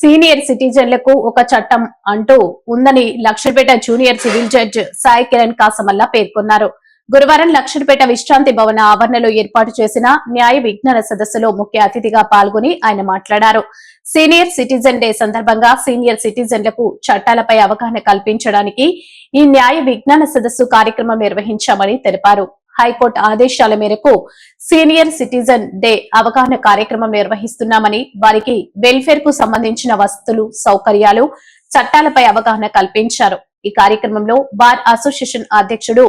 Senior సిటిజన్లకు ఒక చట్టం అంటూ ఉందని Lakshapeta junior civil judge Sai Kiran Kasamalla పేర్కొన్నారు. గురువారం లక్షపేట విశ్రాంతి భవన ఆవరణలో ఏర్పాటు చేసిన న్యాయ విజ్ఞాన సదస్సులో ముఖ్య అతిథిగా పాల్గొని ఆయన మాట్లాడారు. సీనియర్ సిటిజన్ డే సందర్భంగా సీనియర్ సిటిజన్లకు చట్టాలపై అవగాహన కల్పించడానికి ఈ న్యాయ విజ్ఞాన సదస్సు కార్యక్రమం నిర్వహించామని తెలిపారు. హైకోర్టు ఆదేశాల మేరకు సీనియర్ సిటిజన్ డే అవగాహన కార్యక్రమం నిర్వహిస్తున్నామని వారికి వెల్ఫేర్కు సంబంధించిన వసతులు సౌకర్యాలు చట్టాలపై అవగాహన కల్పించారు. ఈ కార్యక్రమంలో బార్ అసోసియేషన్ అధ్యక్షుడు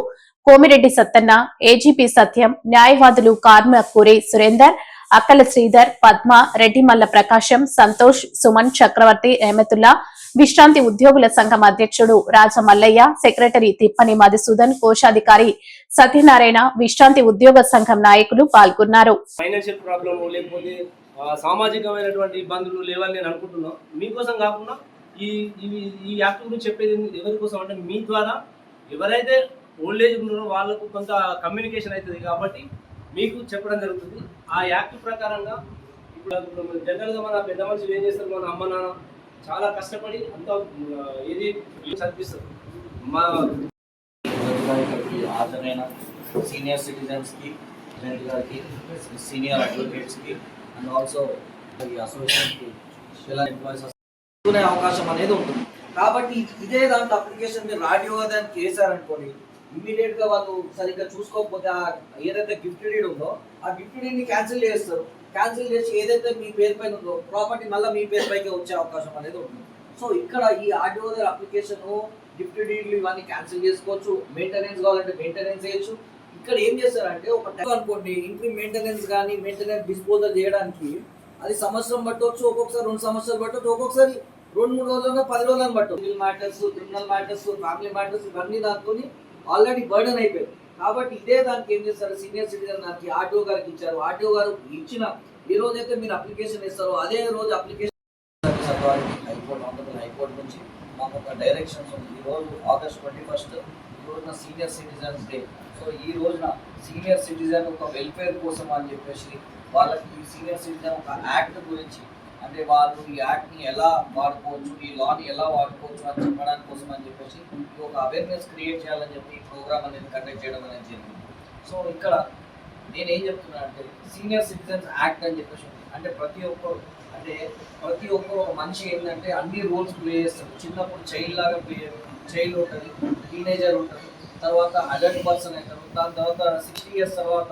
కోమిరెడ్డి సత్తన్న ఏజీపీ సత్యం న్యాయవాదులు కార్మ కురే సురేందర్ అక్కల శ్రీధర్ పద్మ రెడ్డిమల్ల ప్రకాశం సంతోష్ సుమన్ చక్రవర్తి రెహమతుల్లా విశ్రాంతి ఉద్యోగుల సంఘం అధ్యక్షుడు రాజమల్లయ్య సెక్రటరీ తిప్పని మధుసూదన్ కోశాధికారి సత్యనారాయణ విశ్రాంతి ఉద్యోగ సంఘం నాయకులు పాల్గొన్నారు. ఫైనాన్షియల్ ప్రాబ్లమ్ లేకపోతే సామాజికమైనటువంటి ఇబ్బందులు లేవని నేను అనుకుంటున్నాను మీకోసం కాకుండా ఈ ఇవి ఈ యాక్ట్ గురించి చెప్పేది ఎవరి కోసం అంటే మీ ద్వారా ఎవరైతే ఓల్డ్ ఏజ్ ఉన్నారో వాళ్ళకు కొంత కమ్యూనికేషన్ అవుతుంది కాబట్టి మీకు చెప్పడం జరుగుతుంది. ఆ యాక్ట్ ప్రకారంగా ఇప్పుడు జనరల్గా మన పెద్ద మనుషులు ఏం చేస్తారు? మన అమ్మ నాన్న చాలా కష్టపడి అంత ఇది చదివిస్తారు. మా హాజరైన సీనియర్ సిటిజన్స్కి ప్రెసిడెంట్ గారికి సీనియర్ అడ్వకేట్స్కి అండ్ ఆల్సో ఈ అసోసియేషన్కి ఇలా ఎంప్లాయీస్ అవకాశం అనేది ఉంటుంది. కాబట్టి ఇదే దాంట్లో అప్లికేషన్ మీరు రాడియో దానికి చేశారనుకోండి ఇమ్మీడియట్గా వాళ్ళు సరిగ్గా చూసుకోకపోతే ఆ ఏదైతే గిఫ్ట్ డీడ్ ఉందో ఆ గిఫ్ట్ డీడ్ని క్యాన్సిల్ చేస్తారు. క్యాన్సిల్ చేసి ఏదైతే మీ పేరు పైన ఉందో ప్రాపర్టీ మళ్ళీ మీ పేరు పైకి వచ్చే అవకాశం అనేది ఉంటుంది. సో ఇక్కడ ఈ ఆర్డిఓ అప్లికేషన్ గిఫ్ట్ డీడ్లు ఇవన్నీ క్యాన్సిల్ చేసుకోవచ్చు. మెయింటెనెన్స్ కావాలంటే మెయింటెనెన్స్ చేయొచ్చు. ఇక్కడ ఏం చేస్తారంటే ఒక టైం అనుకోండి ఇంటి మెయింటెనెన్స్ కానీ మెయింటెనెన్స్ డిస్పోజల్ చేయడానికి అది సంవత్సరం పట్టవచ్చు ఒక్కొక్కసారి రెండు సంవత్సరాలు పట్టవచ్చు ఒక్కొక్కసారి రెండు మూడు రోజులు పది రోజులను పట్టవచ్చు civil matters criminal matters family matters ఇవన్నీ దాంతో ఆల్రెడీ బర్డన్ అయిపోయింది. కాబట్టి ఇదే దానికి ఏం చేస్తారు? సీనియర్ సిటిజన్ దానికి ఆర్టీఓ గారికి ఇచ్చారు. ఆర్టీఓ గారు ఇచ్చిన ఏ రోజైతే మీరు అప్లికేషన్ ఇస్తారో అదే రోజు అప్లికేషన్ హైకోర్టు ఆంధ్రప్రదేశ్ హైకోర్టు నుంచి మాకు ఒక డైరెక్షన్స్ ఉంది. ఈ రోజు ఆగస్ట్ ట్వంటీ ఫస్ట్ ఈ రోజున సీనియర్ సిటిజన్స్ డే. సో ఈ రోజున సీనియర్ సిటిజన్ ఒక వెల్ఫేర్ కోసం అని చెప్పేసి వాళ్ళకి సీనియర్ సిటిజన్ ఒక యాక్ట్ గురించి అంటే వాళ్ళు ఈ యాక్ట్ని ఎలా వాడుకోవచ్చు ఈ లాని ఎలా వాడుకోవచ్చు అని చెప్పడానికి కోసం అని చెప్పేసి ఒక అవేర్నెస్ క్రియేట్ చేయాలని చెప్పి ఈ ప్రోగ్రామ్ అనేది కండక్ట్ చేయడం అనేది జరిగింది. సో ఇక్కడ నేను ఏం చెప్తున్నా అంటే సీనియర్ సిటిజన్స్ యాక్ట్ అని చెప్పేసి అంటే ప్రతి ఒక్కరు అంటే ప్రతి ఒక్కరు ఒక మనిషి ఏంటంటే అన్ని రోల్స్ ప్లే చేస్తారు చిన్నప్పుడు చైల్డ్ లాగా ప్లే చైల్డ్ ఉంటుంది టీనేజర్ ఉంటుంది తర్వాత అడల్ట్ పర్సన్ అవుతారు దాని తర్వాత సిక్స్టీ ఇయర్స్ తర్వాత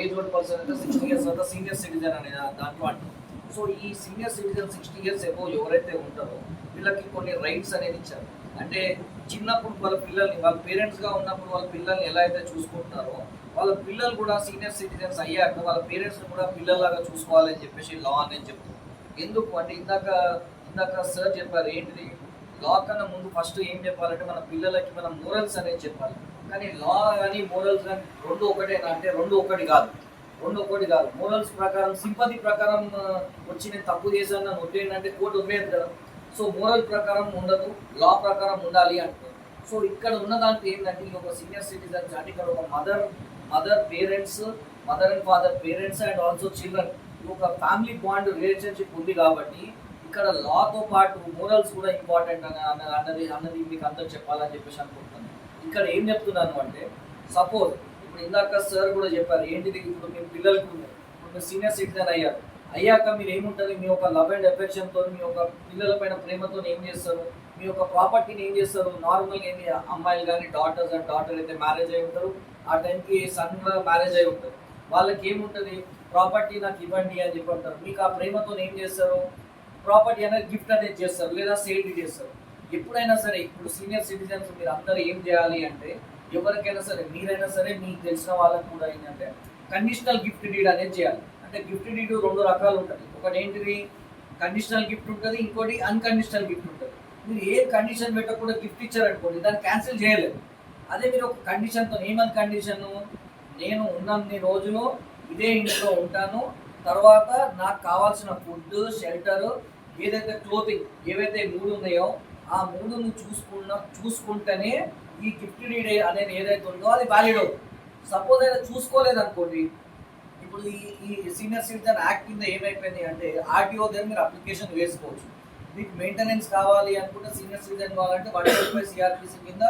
ఏజ్ ఓల్డ్ పర్సన్ అయితే సిక్స్టీ ఇయర్స్ తర్వాత సీనియర్ సిటిజన్ అనే దాంట్లో అంటారు. సో ఈ senior citizen sixty years above ఎవరైతే ఉంటారో వీళ్ళకి కొన్ని రైట్స్ అనేది ఇచ్చారు. అంటే చిన్నప్పుడు వాళ్ళ పిల్లల్ని వాళ్ళ పేరెంట్స్గా ఉన్నప్పుడు వాళ్ళ పిల్లల్ని ఎలా అయితే చూసుకుంటారో వాళ్ళ పిల్లలు కూడా సీనియర్ సిటిజన్స్ అయ్యాక వాళ్ళ పేరెంట్స్ని కూడా పిల్లల్లాగా చూసుకోవాలని చెప్పేసి లా అనేది చెప్తుంది. ఎందుకు? అంటే ఇందాక ఇందాక సార్ చెప్పారు ఏంటిది? లా కన్నా ముందు ఫస్ట్ ఏం చెప్పాలంటే మన పిల్లలకి మన మోరల్స్ అనేది చెప్పాలి. కానీ లా కానీ మోరల్స్ కానీ రెండు ఒకటేనా? అంటే రెండు ఒకటి కాదు. రెండో కోటి కాదు. మోరల్స్ ప్రకారం సింపతి ప్రకారం వచ్చి నేను తప్పు చేశాను నన్ను వదిలేయండి కోర్టు వదిలేదు కదా. సో మోరల్ ప్రకారం ఉండదు లా ప్రకారం ఉండాలి అంటున్నారు. సో ఇక్కడ ఉన్న దాంట్లో ఏంటంటే ఈ ఒక సీనియర్ సిటిజన్స్ అంటే ఇక్కడ ఒక mother mother parents mother and father parents and also children ఒక ఫ్యామిలీ బాండ్ రిలేషన్షిప్ ఉంది కాబట్టి ఇక్కడ లాతో పాటు మోరల్స్ కూడా ఇంపార్టెంట్ అని అన్నది అన్నది మీకు అందరికి చెప్పాలని చెప్పేసి అనుకుంటున్నాను. ఇక్కడ ఏం చెప్తున్నాను అంటే సపోజ్ ఇప్పుడు ఇందాక సార్ కూడా చెప్పారు ఏంటిది ఇప్పుడు మీ పిల్లలకు ఇప్పుడు సీనియర్ సిటిజన్ అయ్యారు. అయ్యాక మీరు ఏముంటుంది? మీ యొక్క లవ్ అండ్ ఎఫెక్షన్తో మీ యొక్క పిల్లల పైన ప్రేమతో ఏం చేస్తారు? మీ యొక్క ప్రాపర్టీని ఏం చేస్తారు? నార్మల్గా ఏంటి అమ్మాయిలు కానీ డాటర్స్ అండ్ డాటర్ అయితే మ్యారేజ్ అయి ఉంటారు. ఆ టైంకి సన్ మ్యారేజ్ అయి ఉంటారు. వాళ్ళకి ఏముంటుంది? ప్రాపర్టీ నాకు ఇవ్వండి అని చెప్పి అంటారు. మీకు ఆ ప్రేమతో ఏం చేస్తారు? ప్రాపర్టీ అనేది గిఫ్ట్ అనేది చేస్తారు. లేదా సేల్ చేస్తారు. ఎప్పుడైనా సరే ఇప్పుడు సీనియర్ సిటిజన్స్ మీరు అందరూ ఏం చేయాలి అంటే ఎవరికైనా సరే మీరైనా సరే మీకు తెలిసిన వాళ్ళకు కూడా ఏంటంటే కండిషనల్ గిఫ్ట్ డీడ్ అనేది చేయాలి. అంటే గిఫ్ట్ డీడ్ రెండు రకాలు ఉంటుంది ఒకటి ఏంటిది? కండిషనల్ గిఫ్ట్ ఉంటుంది ఇంకోటి అన్కండిషనల్ గిఫ్ట్ ఉంటుంది. మీరు ఏ కండిషన్ పెట్టకుండా గిఫ్ట్ ఇచ్చారనుకోండి దాన్ని క్యాన్సిల్ చేయలేదు అదే మీరు ఒక కండిషన్తో ఏమని కండిషన్ నేను ఉన్నన్ని రోజులు ఇదే ఇంట్లో ఉంటాను తర్వాత నాకు కావాల్సిన ఫుడ్ షెల్టర్ ఏదైతే క్లోతింగ్ ఏవైతే మూడు ఉన్నాయో ఆ మూడును చూసుకున్న చూసుకుంటేనే ఈ గిఫ్ట్ డీడ్ అనేది ఏదైతే ఉందో అది వ్యాలిడ్ అవుతుంది సపోజ్ అయితే చూసుకోలేదు అనుకోండి ఇప్పుడు ఈ ఈ సీనియర్ సిటిజన్ యాక్ట్ కింద ఏమైపోయింది అంటే ఆర్టీఓ దగ్గర మీరు అప్లికేషన్ వేసుకోవచ్చు. మీకు మెయింటెనెన్స్ కావాలి అనుకుంటే సీనియర్ సిటిజన్ కావాలంటే వన్ ట్వంటీ సిఆర్పిసి కింద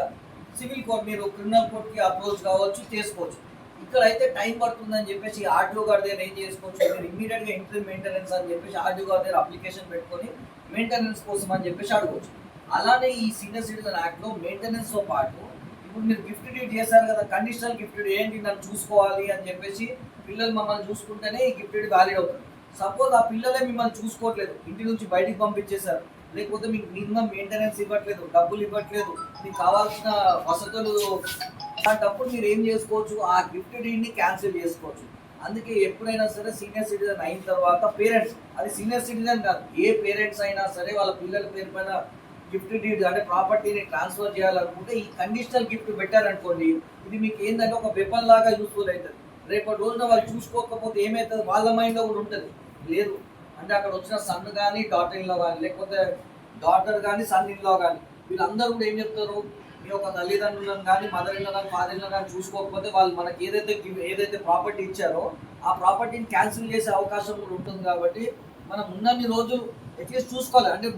సివిల్ కోర్ట్ మీరు క్రిమినల్ కోర్ట్కి అప్రోచ్ కావచ్చు చేసుకోవచ్చు. ఇక్కడ అయితే టైం పడుతుందని చెప్పేసి ఆర్టీఓ గారి దగ్గర ఏం చేసుకోవచ్చు? మీరు ఇమీడియట్గా ఇంటర్ మెయింటెనెన్స్ అని చెప్పేసి ఆర్టీఓ గారి దగ్గర అప్లికేషన్ పెట్టుకొని మెయింటెనెన్స్ కోసం అని చెప్పేసి అడగవచ్చు అలానే ఈ సీనియర్ సిటిజన్ యాక్ట్లో మెయింటెనెన్స్తో పాటు ఇప్పుడు మీరు గిఫ్ట్ డీట్ చేశారు కదా కండిషనల్ గిఫ్ట్ ఏంటి నన్ను చూసుకోవాలి అని చెప్పేసి పిల్లలు మమ్మల్ని చూసుకుంటేనే ఈ గిఫ్ట్ డీడ్ వ్యాలిడ్ అవుతుంది. సపోజ్ ఆ పిల్లలే మిమ్మల్ని చూసుకోవట్లేదు ఇంటి నుంచి బయటికి పంపించేశారు లేకపోతే మీకు మినిమం మెయింటెనెన్స్ ఇవ్వట్లేదు డబ్బులు ఇవ్వట్లేదు మీకు కావాల్సిన వసతులు అలాంటప్పుడు మీరు ఏం చేసుకోవచ్చు? ఆ గిఫ్ట్ డీడ్ని క్యాన్సిల్ చేసుకోవచ్చు. అందుకే ఎప్పుడైనా సరే సీనియర్ సిటిజన్ అయిన తర్వాత పేరెంట్స్ అది సీనియర్ సిటిజన్ కాదు ఏ పేరెంట్స్ అయినా సరే వాళ్ళ పిల్లల పేరు పైన గిఫ్ట్ డీడ్ అంటే ప్రాపర్టీని ట్రాన్స్ఫర్ చేయాలనుకుంటే ఈ కండిషనల్ గిఫ్ట్ పెట్టారనుకోండి ఇది మీకు ఏంటంటే ఒక వెపన్ లాగా యూస్ఫుల్ అవుతుంది. రేపటి రోజున వాళ్ళు చూసుకోకపోతే ఏమవుతుంది వాళ్ళ మైండ్లో కూడా ఉంటుంది. లేదు. అంటే అక్కడ వచ్చిన సన్ కానీ డాటర్ ఇన్లో కానీ లేకపోతే డాటర్ కానీ సన్ ఇన్లో కానీ వీళ్ళందరూ కూడా ఏం చెప్తారు? మీ యొక్క తల్లిదండ్రులను కానీ మదర్ ఇన్లో కానీ ఫాదర్ ఇన్లో కానీ చూసుకోకపోతే వాళ్ళు మనకి ఏదైతే ఏదైతే ప్రాపర్టీ ఇచ్చారో ఆ ప్రాపర్టీని క్యాన్సిల్ చేసే అవకాశం కూడా ఉంటుంది కాబట్టి మనం ఉన్నన్ని రోజులు అట్లీస్ట్ చూసుకోవాలి. అంటే